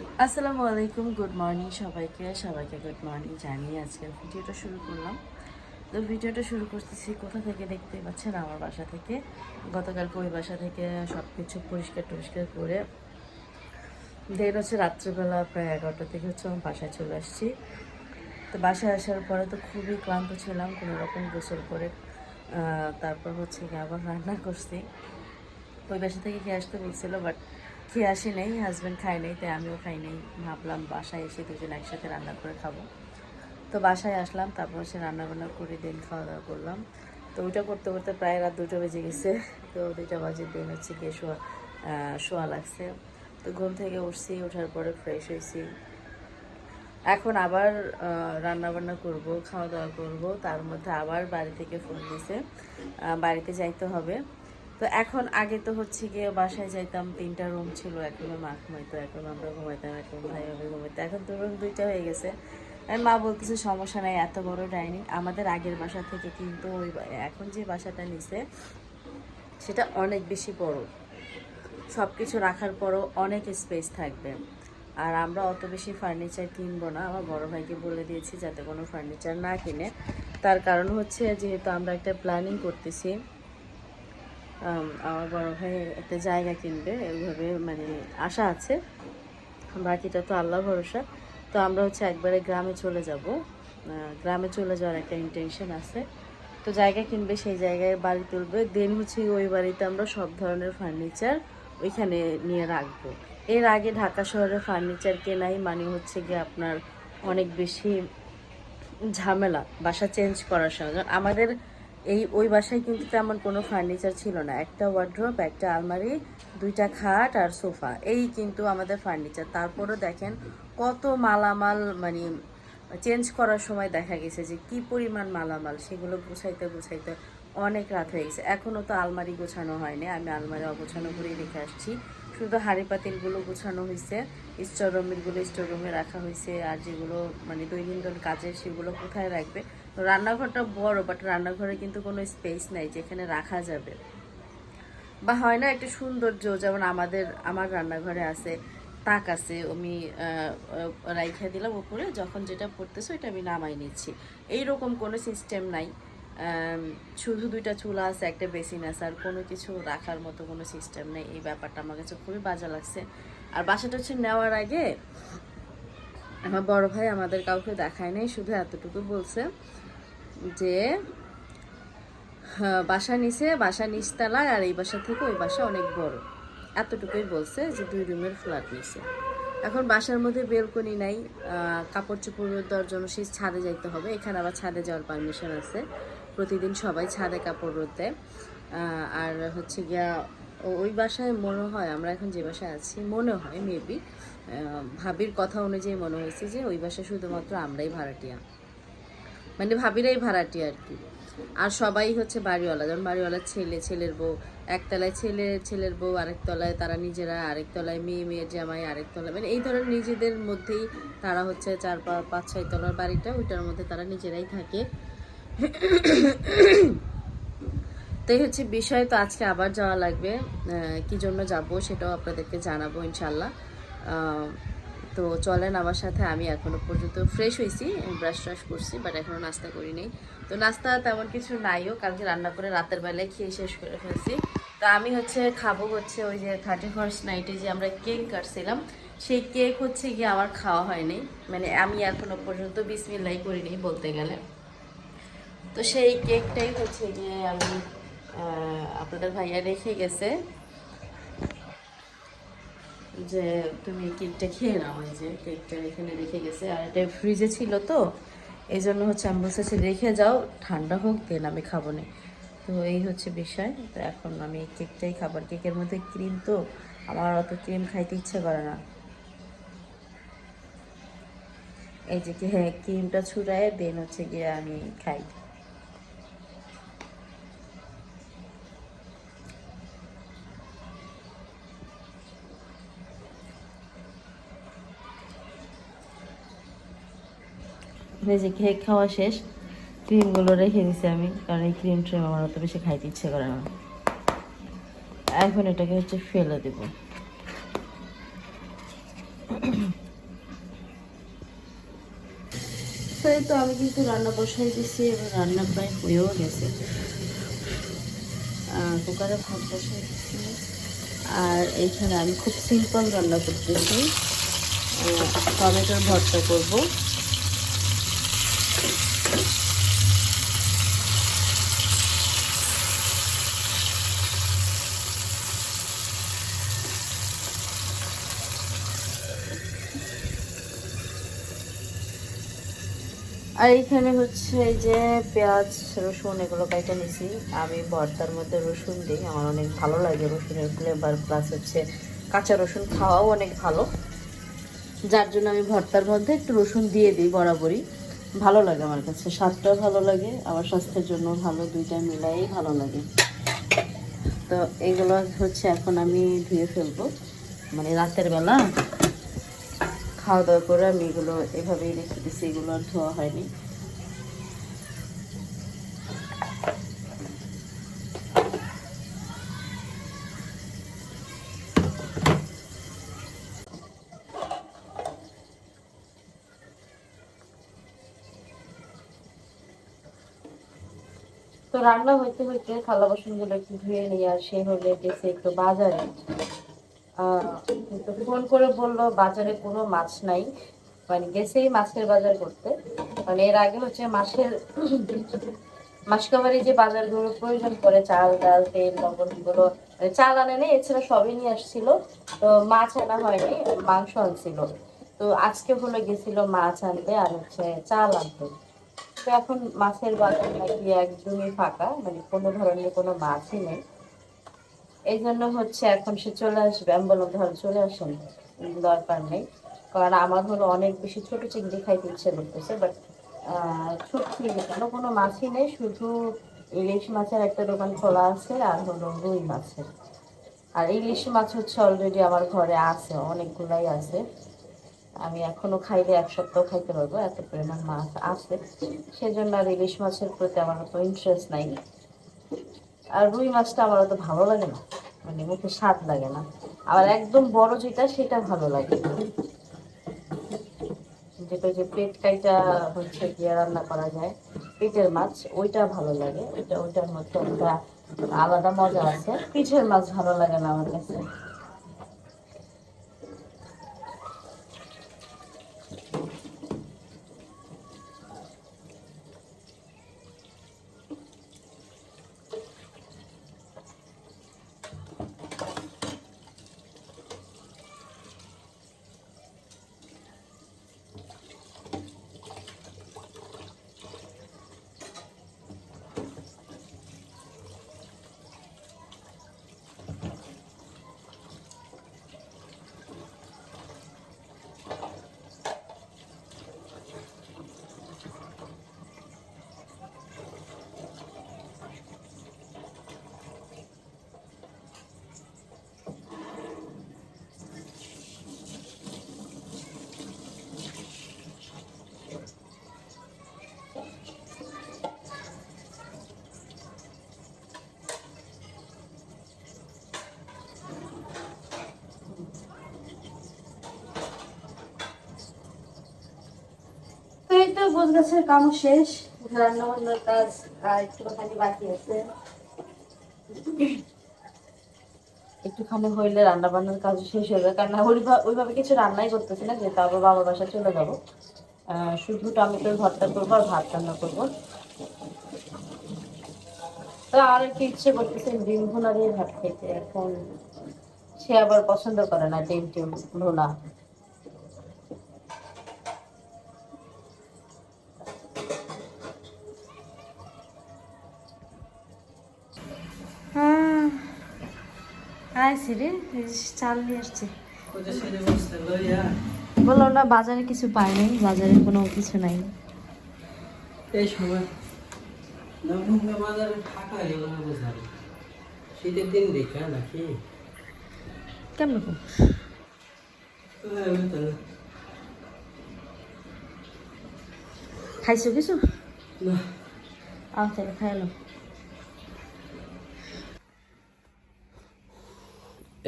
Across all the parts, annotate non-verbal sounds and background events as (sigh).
আসসালামু আলাইকুম good morning সবাইকে। সবাইকে গুড মর্নিং জানিয়ে আজকে ভিডিওটা শুরু করলাম। তো ভিডিওটা শুরু করতেছি কোথা থেকে দেখতে পাচ্ছেন? আমার বাসা থেকে। গতকালকে ওই বাসা থেকে সব কিছু পরিষ্কার টরিষ্কার করে দেন হচ্ছে রাত্রেবেলা প্রায় এগারোটা থেকে হচ্ছে আমার বাসায় চলে আসছি। তো বাসায় আসার পরে তো খুবই ক্লান্ত ছিলাম, কোনো রকম গোসল করে তারপর হচ্ছে আবার রান্না করছি। ওই বাসা থেকে খেয়ে আসতে বলছিল বাট খেয়ে আসি নেই হাজব্যান্ড খায় নেই তাই আমিও খাই নেই। ভাবলাম বাসায় এসে দুজন একসাথে রান্না করে খাব। তো বাসায় আসলাম, তারপর সে রান্না বান্না করে দিন খাওয়া দাওয়া করলাম। তো ওইটা করতে করতে প্রায় রাত দুটো বেজে গেছে। তো দুইটা বাজে, দিন হচ্ছে গিয়ে শোয়া শোয়া লাগছে। তো ঘুম থেকে উঠছি ওঠার পরে ফ্রেশ হয়েছি। এখন আবার রান্না বান্না করব খাওয়া দাওয়া করব। তার মধ্যে আবার বাড়ি থেকে ফোন দিছে। বাড়িতে যাইতে হবে। তো এখন আগে তো হচ্ছে গিয়ে বাসায় যাইতাম তিনটা রুম ছিল রুমে মা ঘুমাইতো রুমে আমরা ঘুমাইতাম রুম ভাই ভাবে ঘুমাইতো এখন তো রুম দুইটা হয়ে গেছে। আর মা বলতেছে সমস্যা নাই এত বড় ডাইনিং। আমাদের আগের বাসা থেকে কিন্তু ওই এখন যে বাসাটা নিছে সেটা অনেক বেশি বড়। সব কিছু রাখার পরও অনেক স্পেস থাকবে। আর আমরা অত বেশি ফার্নিচার কিনবো না। আমার বড় ভাইকে বলে দিয়েছি যাতে কোনো ফার্নিচার না কিনে। তার কারণ হচ্ছে যেহেতু আমরা একটা প্ল্যানিং করতেছি আম, আমার বড় ভাই একটা জায়গা কিনবে এইভাবে মানে আশা আছে। বাকিটা তো আল্লাহ ভরসা। তো আমরা হচ্ছে একবারে গ্রামে চলে যাব। গ্রামে চলে যাওয়ার একটা ইন্টেনশন আছে। তো জায়গা কিনবে, সেই জায়গায় বাড়ি তুলবে। দেন হচ্ছে ওই বাড়িতে আমরা সব ধরনের ফার্নিচার ওইখানে নিয়ে রাখব। এর আগে ঢাকা শহরে ফার্নিচার কেনাই মানে হচ্ছে গিয়ে আপনার অনেক বেশি ঝামেলা, বাসা চেঞ্জ করার সময় আমাদের এই, ওই বাসায় কিন্তু তেমন কোনো ফার্নিচার ছিল না। একটা ওয়ার্ড্রপ একটা আলমারি, দুইটা খাট আর সোফা। এই কিন্তু আমাদের ফার্নিচার তারপরও দেখেন কত মালামাল মানে চেঞ্জ করার সময় দেখা গেছে যে কি পরিমাণ মালামাল, সেগুলো গুছাইতে গুছাইতে অনেক রাত হয়ে গেছে। এখনও তো আলমারি গোছানো হয়নি। আমি আলমারি অগোছানো করেই রেখে আসছি। শুধু হাঁড়ি পাতিলগুলো গোছানো হয়েছে স্টোর রুমেরগুলো স্টোর রুমে রাখা হয়েছে, আর যেগুলো মানে দৈনন্দিন কাজের সেগুলো কোথায় রাখবে? রান্নাঘরটা বড় বাট রান্নাঘরে কিন্তু কোনো স্পেস নাই যেখানে রাখা যাবে। বা হয় না একটা সৌন্দর্য, যেমন আমাদের, আমার রান্নাঘরে আছে, তাক আছে, আমি রাইখা দিলাম উপরে যখন যেটা পড়তেছে ওইটা আমি নামাই নিচ্ছি। এইরকম কোনো সিস্টেম নাই। শুধু দুইটা চুলা আছে, একটা বেসিন আছে, আর কোনো কিছু রাখার মতো কোনো সিস্টেম নেই। এই ব্যাপারটা আমার কাছে খুবই বাজে লাগছে। আর বাসাটা হচ্ছে নেওয়ার আগে আমার বড় ভাই আমাদের কাউকে দেখায় নাই, শুধু এতটুকু বলছে। যে হ্যাঁ, বাসা নিচে বাসা নিচতলায় আর এই বাসা থেকে ওই বাসা অনেক বড়। এতটুকুই বলছে যে দুই রুমের ফ্ল্যাট নিছে। এখন বাসার মধ্যে বেলকনি নাই কাপড় চোপড় দেওয়ার জন্য সেই ছাদে যাইতে হবে। এখানে আবার ছাদে যাওয়ার পারমিশন আছে। প্রতিদিন সবাই ছাদে কাপড় রোদ দেয়। আর হচ্ছে গিয়া ওই বাসায় মনে হয় আমরা এখন যে বাসায় আছি মনে হয় মেবি ভাবির কথা অনুযায়ী মনে হয়েছে যে ওই বাসায় শুধুমাত্র আমরাই ভাড়াটিয়া। মানে ভাবিরাই ভাড়াটি আর কি। আর সবাই হচ্ছে বাড়িওয়ালা, যেমন বাড়িওয়ালার ছেলে, ছেলের বউ। একতলায় ছেলে, ছেলের বউ আরেক তলায় তারা নিজেরা আরেক তলায় মেয়ে, মেয়ের জামাই আরেক তলায় মানে এই ধরনের নিজেদের মধ্যেই তারা হচ্ছে চার পাঁচ, ছয় তলার বাড়িটা, ওইটার মধ্যে তারা নিজেরাই থাকে। তো এই হচ্ছে বিষয়, তো আজকে আবার যাওয়া লাগবে। কি জন্য যাব সেটাও আপনাদেরকে জানাব ইনশাল্লাহ তো চলেন আমার সাথে, আমি এখনও পর্যন্ত ফ্রেশ হয়েছি ব্রাশ ট্রাশ করছি বাট এখনও নাস্তা করি নাই। তো নাস্তা তেমন কিছু নাইও, কালকে রান্না করে রাতের বেলায় খেয়ে শেষ করে ফেলছি। তো আমি হচ্ছে খাব হচ্ছে ওই যে থার্টি ফার্স্ট নাইটে যে আমরা কেক কাটছিলাম, সেই কেক হচ্ছে গিয়ে আমার খাওয়া হয়নি মানে আমি এখনও পর্যন্ত বিসমিল্লাই করিনি বলতে গেলে। তো সেই কেকটাই হচ্ছে গিয়ে আমি আপনাদের ভাইয়া রেখে গেছে। যে তুমি কেকটা খেয়ে নাও এই যে কেকটা এখানে রেখে গেছে। আর এটা ফ্রিজে ছিল তো এই জন্য হচ্ছে আমি বলছি আচ্ছা, রেখে যাও ঠান্ডা হোক দেন আমি খাব না। তো এই হচ্ছে বিষয়। তো এখন আমি কেকটাই খাবার কেকের মধ্যে ক্রিম তো আমার অত ক্রিম খাইতে ইচ্ছে করে না। এই যে হ্যাঁ ক্রিমটা ছুড়ায় দেন হচ্ছে গিয়ে আমি খাই। যে কেক খাওয়া শেষ। ক্রিমগুলো রেখে দিছি আমি, কারণ এই ক্রিম ট্রিম আমার অত বেশি খাইতে ইচ্ছে করে না। এখন এটাকে হচ্ছে ফেলে দেবো। তো আমি কিন্তু রান্না বসাই দিছি এবং রান্না প্রায় হয়েও গেছে। কুকারে ভাত বসাই দিচ্ছি আর এইখানে আমি খুব সিম্পল রান্না করতেছি। টমেটোর ভর্তা করব। আর এইখানে হচ্ছে এই যে পেঁয়াজ, রসুন এগুলো কাইটা নিছি। আমি ভর্তার মধ্যে রসুন দিই, আমার অনেক ভালো লাগে রসুনের ফ্লেভার প্লাস হচ্ছে কাঁচা রসুন খাওয়াও অনেক ভালো। যার জন্য আমি ভর্তার মধ্যে একটু রসুন দিয়ে দিই বরাবরই। ভালো লাগে আমার কাছে, স্বাদটাও ভালো লাগে, আমার স্বাস্থ্যের জন্য ভালো, দুইটা মিলাই ভালো লাগে। তো এগুলো হচ্ছে এখন আমি ধুয়ে ফেলব। মানে রাতের বেলা খাওয়া দাওয়া করে আমি এগুলো এভাবেই রেখে দিচ্ছি এগুলো আর ধোয়া হয়নি। তো রান্না হইতে হইতে থালা বাসনগুলো একটু ধুয়ে নিয়ে আর সে হলে গেছে একটু বাজারে। ফোন করে বলল, বাজারে কোনো মাছ নাই। মানে গেছেই মাছের বাজার করতে। মানে এর আগে হচ্ছে মাছের মাসকাবারি যে বাজারগুলো প্রয়োজন করে চাল, ডাল, তেল, লবণ মানে চাল আনে নেই, এছাড়া সবই নিয়ে আসছিল। তো মাছ আনা হয়নি, মাংস আনছিল। তো আজকে হলো গেছিল মাছ আনতে আর হচ্ছে চাল আনতে। তো এখন মাছের বাজার নাকি একদমই ফাঁকা মানে কোনো ধরনের কোনো মাছই নেই। এই জন্য হচ্ছে এখন সে চলে আসবে। আমি বললাম ধর চলে আসেন দরকার নেই। কারণ আমার হলো অনেক বেশি ছোট চিংড়ি খাইতে ইচ্ছে করতেছে বাট ছোট চিংড়ি কেন, কোনো মাছই নেই, শুধু ইলিশ মাছের একটা দোকান খোলা আছে আর হলো রুই মাছের। আর ইলিশ মাছ হচ্ছে অলরেডি আমার ঘরে আছে, অনেকগুলাই আছে। আমি এখনও খাইলে এক সপ্তাহ খাইতে পারব, এত পরিমাণ মাছ আছে। সেজন্য আর ইলিশ মাছের প্রতি আমার অত ইন্টারেস্ট নাই। আর রুই মাছটা আমার অত ভালো লাগে না। মানে মুখে স্বাদ লাগে না। আবার একদম বড় যেটা, সেটা ভালো লাগে। যেটা যে পেট কাইটা হচ্ছে গিয়ে রান্না করা যায়। পেটের মাছ, ওইটা ভালো লাগে। ওইটা, ওইটার মধ্যে একটা আলাদা মজা আছে। পিঠের মাছ ভালো লাগে না আমার কাছে তো এই তো গোছ গাছের কাম শেষ। রান্না বান্নার কাজ একটুখানি বাকি আছে। একটুখানি হইলে রান্না বান্নার কাজ শেষ হয়ে যাবে। কারণ ওইভাবে কিছু রান্নাই করতেছি না, যেহেতু আবার বাবার বাসা চলে যাব। শুধু টমেটোর ভর্তা করব আর ভাত রান্না করব। তো আর একটু ইচ্ছে করতেছে ডিম ভুনা দিয়ে ভাত খেতে। এখন সে আবার পছন্দ করে না ডিম, টিম ভুনা। আইসি রে চাল নিয়ে আসছে। বললাম না বাজারে কিছু পাই নাই বাজারে কোনো কিছু নাই। এই সময় শীতের দিন দেখা নাকি? কেমন হ্যাঁ, ওই তো। খাইছো কিছু? না, আও তাহলে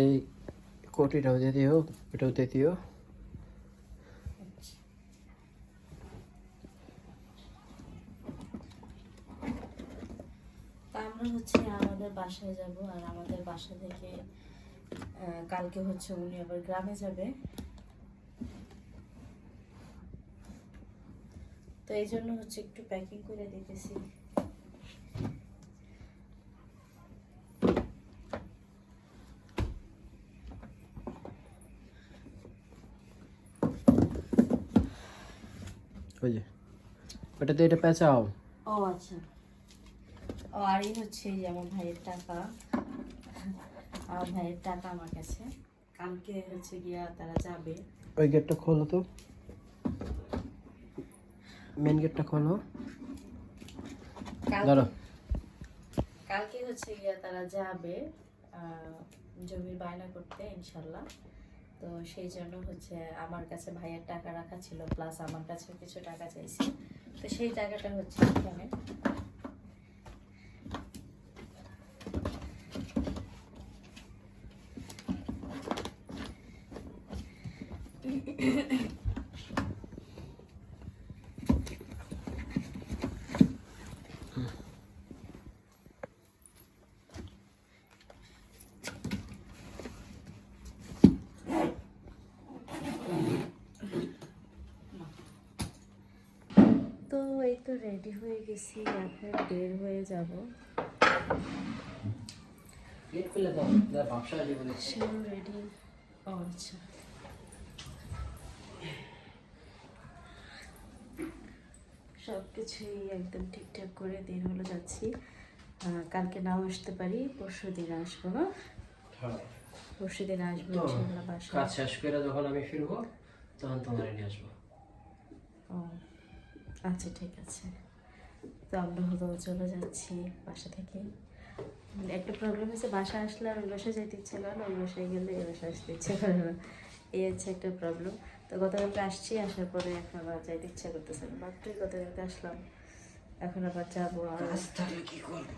এই কোটিটাও দিয়ে দিও, এটাও দিয়ে দিও। আমরা হচ্ছে আমাদের বাসায় যাব, আর আমাদের বাসা থেকে কালকে হচ্ছে উনি আবার গ্রামে যাবে। তো এই জন্য হচ্ছে একটু প্যাকিং করে দিতেছি। ওটাতে এটা পেঁচাও ও আচ্ছা। ও আর এই হচ্ছে যে আমার ভাইয়ের টাকা। আমার ভাইয়ের টাকা আমার কাছে। কালকে হচ্ছে গিয়া তারা যাবে। ওই গেটটা খোলো তো। মেন গেটটা খোলো। ধরো কালকে হচ্ছে গিয়া তারা যাবে জমির বায়না করতে ইনশাল্লাহ। তো সেই জন্য হচ্ছে আমার কাছে ভাইয়ের টাকা রাখা ছিল প্লাস আমার কাছেও কিছু টাকা চাইছে। তো সেই জায়গাটা হচ্ছে এখানে। তো এই তো রেডি হয়ে গেছি এখন বের হয়ে যাব। রেডি আচ্ছা সব কিছুই একদম ঠিকঠাক করে দিন হলো যাচ্ছি। কালকে নাও আসতে পারি পরশু দিন আসব না হ্যাঁ। পরশু দিন আসব বাসায়। কাজ শেষ করে যখন আমি ফিরবো তখন তোমার নিয়ে আসব। ও। আচ্ছা ঠিক আছে। তো আমরা হলো চলে যাচ্ছি বাসা থেকে। একটা প্রবলেম হচ্ছে বাসা আসলে আর ওই বাসায় যেতে ইচ্ছে করে না ওই বাসায় গেলে এই বাসায় আসতে ইচ্ছে করে না। এই হচ্ছে একটা প্রবলেম তো গতকালকে আসছি আসার পরে এখন আবার যাইতে ইচ্ছা করতেছে না। মাত্রই গতকালকে আসলাম। এখন আবার যাব আর কি করব?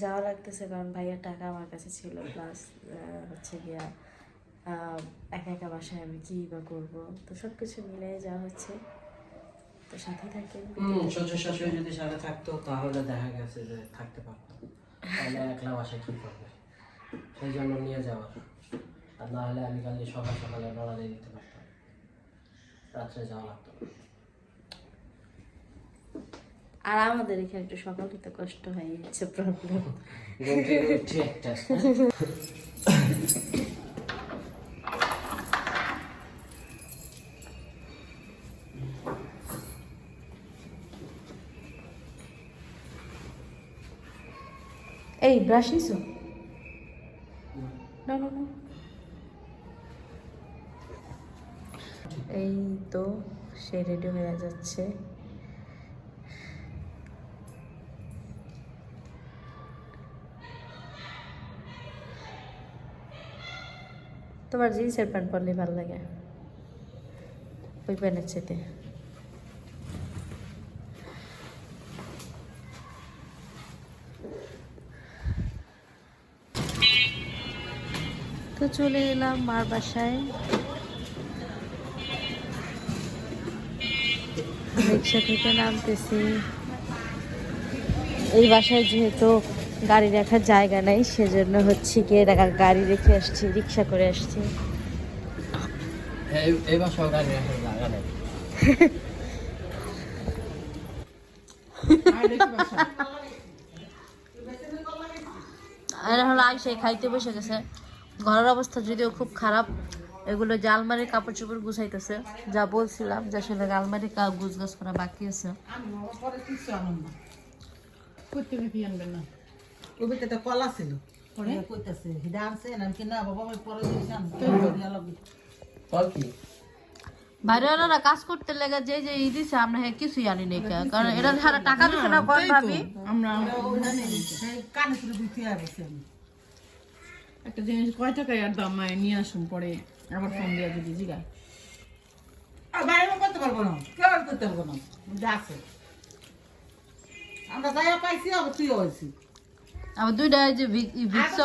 যাওয়া লাগতেছে কারণ ভাইয়ার টাকা আমার কাছে ছিল। প্লাস হচ্ছে গিয়া একা একা বাসায় আমি কী বা করব? তো সব কিছু মিলে যাওয়া হচ্ছে। তো সাথে থাকেন হুম শ্বশুর শাশুড়ি যদি সাথে থাকতো তাহলে দেখা গেছে যে থাকতে পারতো। তাহলে একলা বাসায় কি করবে? সেই জন্য নিয়ে যাওয়ার আর না হলে আমি কালকে সকাল সকালে রওনা দিয়ে দিতে পারতাম। রাত্রে যাওয়া লাগতো আর আমাদের এখানে একটু সকাল হতে কষ্ট হয়ে হচ্ছে প্রবলেম একটা। (laughs) এই ব্রাশ নিছো? না না না। এই তো সে রেডি হয়ে যাচ্ছে। তোমার জিন্সের প্যান্ট পরলে ভালো লাগে? ওই প্যান্টের চেতে তো চলে এলাম মার বাসায়। রিক্সা থেকে নামতেছি। এই বাসায় যেহেতু গাড়ি রাখার জায়গা নাই সেজন্য হচ্ছে গিয়ে দেখা গাড়ি রেখে আসছি রিক্সা করে আসছি। আর হলো আইসে খাইতে বসে গেছে। ঘরের অবস্থা যদিও খুব খারাপ এগুলো যে আলমারির কাপড় চোপড় গুছাইতেছে যা বলছিলাম যে আসলে আলমারির কা গুছ গাছ করা বাকি আছে। কলা ছিল কাজ করতে লেগে যে যে ই দিছে আমরা হ্যাঁ কিছুই আনি নাই কারণ সারা টাকা দিছে না কোন ভাবি? আমরা কানে ছিল দিতে আমি একটা জিনিস কয় টাকায় আর দাম মায়? নিয়ে আসুন পরে আবার ফোন দিয়ে যদি জিগা। আর বাইরে করতে পারব না। কেউ আর করতে পারব না? যা আছে। আমরা যাই পাইছি আবার তুই হয়েছি আবার দুইটা এই যে আচ্ছা,